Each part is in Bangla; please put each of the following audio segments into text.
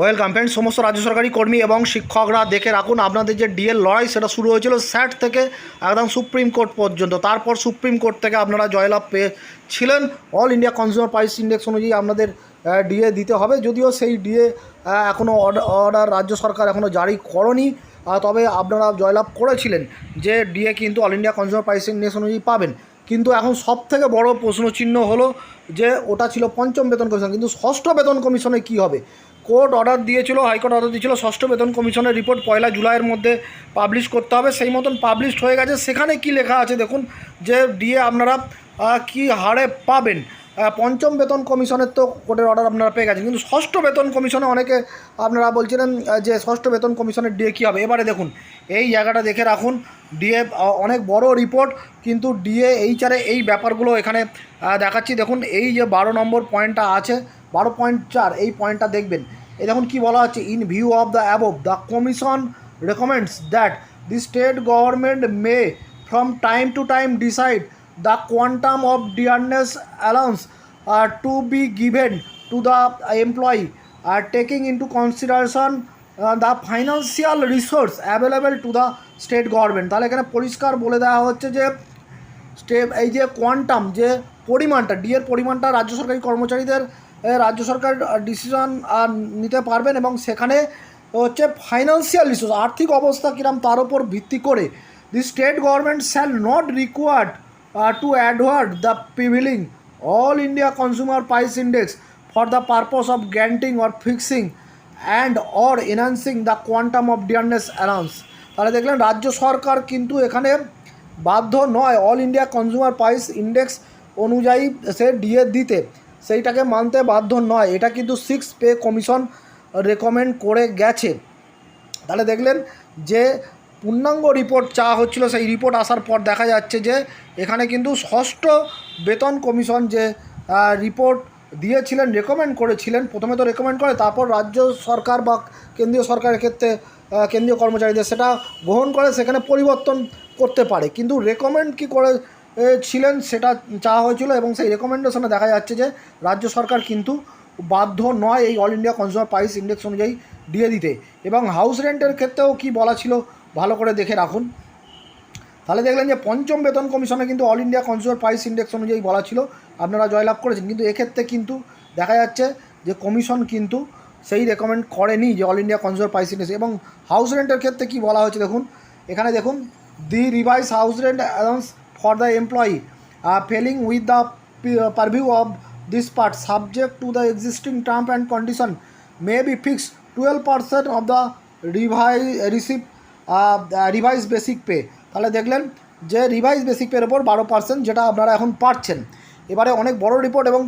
ওয়েলকাম ফ্রেন্ড সমস্ত রাজ্য সরকারি কর্মী এবং শিক্ষকরা দেখে রাখুন, আপনাদের যে ডিএল লড়াই সেটা শুরু হয়েছিল স্যাট থেকে একদম সুপ্রিম কোর্ট পর্যন্ত। তারপর সুপ্রিম কোর্ট থেকে আপনারা জয়লাভ পেয়েছিলেন। All India consumer price index অনুযায়ী আপনাদের ডিএ দিতে হবে। যদিও সেই ডিএ এখনও অর্ডার রাজ্য সরকার এখনও জারি করনি। তবে আপনারা জয়লাভ করেছিলেন যে ডিএ কিন্তু all India consumer price index অনুযায়ী পাবেন। কিন্তু এখন সব থেকে বড় প্রশ্নচিহ্ন হলো যে ওটা ছিল পঞ্চম বেতন কমিশন। কিন্তু ষষ্ঠ বেতন কমিশনে কি হবে? কোর্ট অর্ডার দিয়েছিল, হাইকোর্ট অর্ডার দিয়েছিল, ষষ্ঠ বেতন কমিশনের রিপোর্ট পয়লা জুলাইয়ের মধ্যে পাবলিশ করতে হবে। সেই মতন পাবলিশড হয়ে গেছে। সেখানে কি লেখা আছে দেখুন, যে ডিএ আপনারা কি হারে পাবেন? পঞ্চম বেতন কমিশনের তো কোর্টের অর্ডার আপনারা পেয়ে গেছেন। কিন্তু ষষ্ঠ বেতন কমিশনে অনেকে আপনারা বলছিলেন যে ষষ্ঠ বেতন কমিশনের ডিএ কী হবে? এবারে দেখুন, এই জায়গাটা দেখে রাখুন। ডিএ অনেক বড় রিপোর্ট, কিন্তু ডিএ এইচারে এই ব্যাপারগুলো এখানে দেখাচ্ছি। দেখুন, এই যে বারো নম্বর পয়েন্টটা আছে, বারো পয়েন্ট চার, এই পয়েন্টটা দেখবেন। এই দেখুন কী বলা হচ্ছে in view of the above the commission recommends that the state government may from time to time decide the quantum of dearness allowance to be given to the employee or taking into consideration the financial resource available to the state government তাহলে এখানে পরিষ্কার বলে দেওয়া হচ্ছে যে স্টেপ এই যে কোয়ান্টাম যে পরিমাণটা ডিএর পরিমাণটা রাজ্য সরকারি কর্মচারীদের এ, রাজ্য সরকার ডিসিশন নিতে পারবেন এবং সেখানে হচ্ছে ফাইন্যান্সিয়াল রিসোর্স আর্থিক অবস্থা কিরম তার উপর ভিত্তি করে। The state government shall not required to award the prevailing all India consumer price index for the purpose of granting or fixing and or enhancing the quantum of dearness allowance তাহলে দেখলেন, রাজ্য সরকার কিন্তু এখানে বাধ্য নয় all India consumer price index অনুযায়ী সে ডিএ দিতে। সেইটাকে মানতে বাধ্য নয়। এটা কিন্তু সিক্স পে কমিশন রেকমেন্ড করে গেছে। তাহলে দেখলেন যে পূর্ণাঙ্গ রিপোর্ট চা হচ্ছিল, সেই রিপোর্ট আসার পর দেখা যাচ্ছে যে এখানে কিন্তু ষষ্ঠ বেতন কমিশন যে রিপোর্ট দিয়েছিলেন রেকমেন্ড করেছিলেন, প্রথমে তো রেকমেন্ড করে, তারপর রাজ্য সরকার বা কেন্দ্রীয় সরকারের ক্ষেত্রে কেন্দ্রীয় কর্মচারীদের সেটা গ্রহণ করে, সেখানে পরিবর্তন করতে পারে। কিন্তু রেকমেন্ড কি করে ছিলেন, সেটা চাওয়া হয়েছিল এবং সেই রেকমেন্ডেশনে দেখা যাচ্ছে যে রাজ্য সরকার কিন্তু বাধ্য নয় এই all India consumer price index অনুযায়ী দিয়ে দিতে। এবং হাউস রেন্টের ক্ষেত্রেও কি বলা ছিল, ভালো করে দেখে রাখুন। তাহলে দেখলেন যে পঞ্চম বেতন কমিশনে কিন্তু all India consumer price index অনুযায়ী বলা ছিল। আপনারা জয়লাভ করেছেন, কিন্তু এক্ষেত্রে কিন্তু দেখা যাচ্ছে যে কমিশন কিন্তু সেই রেকমেন্ড করেনি যে all India consumer price index এবং হাউস রেন্টের ক্ষেত্রে কি বলা হয়েছে দেখুন, এখানে দেখুন the revise house rent allowance for the employee falling with the purview of this part subject to the existing term and condition may be fix twelve percent of the revise receive revise basic pay তাহলে দেখলেন যে রিভাইস বেসিক পের ওপর বারো পার্সেন্ট যেটা আপনারা এখন পাচ্ছেন। এবারে অনেক বড় রিপোর্ট এবং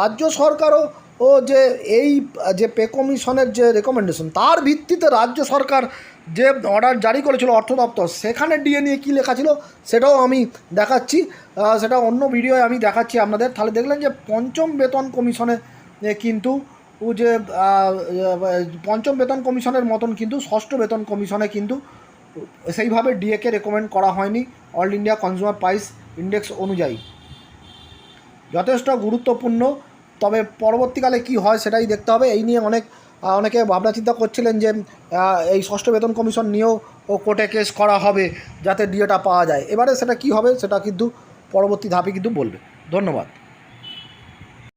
রাজ্য সরকারও ও যে এই, যে পে কমিশনের যে রেকমেন্ডেশন তার ভিত্তিতে রাজ্য সরকার যে অর্ডার জারি করেছিল অর্থ দপ্তর, সেখানে ডিএ নিয়ে কী লেখা ছিল সেটাও আমি দেখাচ্ছি। সেটা অন্য ভিডিওয়ে আমি দেখাচ্ছি আপনাদের। তাহলে দেখলেন যে পঞ্চম বেতন কমিশনে কিন্তু যে পঞ্চম বেতন কমিশনের মতন কিন্তু ষষ্ঠ বেতন কমিশনে কিন্তু সেইভাবে ডিএকে রেকমেন্ড করা হয়নি। All India consumer price index অনুযায়ী। যথেষ্ট গুরুত্বপূর্ণ। তবে পরবর্তীকালে কি হয় সেটাই দেখতে হবে। এই নিয়ে অনেক অনেকে ভাবনা চিন্তা করছিলেন যে এই ষষ্ঠ বেতন কমিশন নিয়েও ও কোর্টে কেস করা হবে যাতে ডিওটা পাওয়া যায়। এবারে সেটা কি হবে সেটা কিন্তু পরবর্তী ধাপে কিন্তু বলবে। ধন্যবাদ।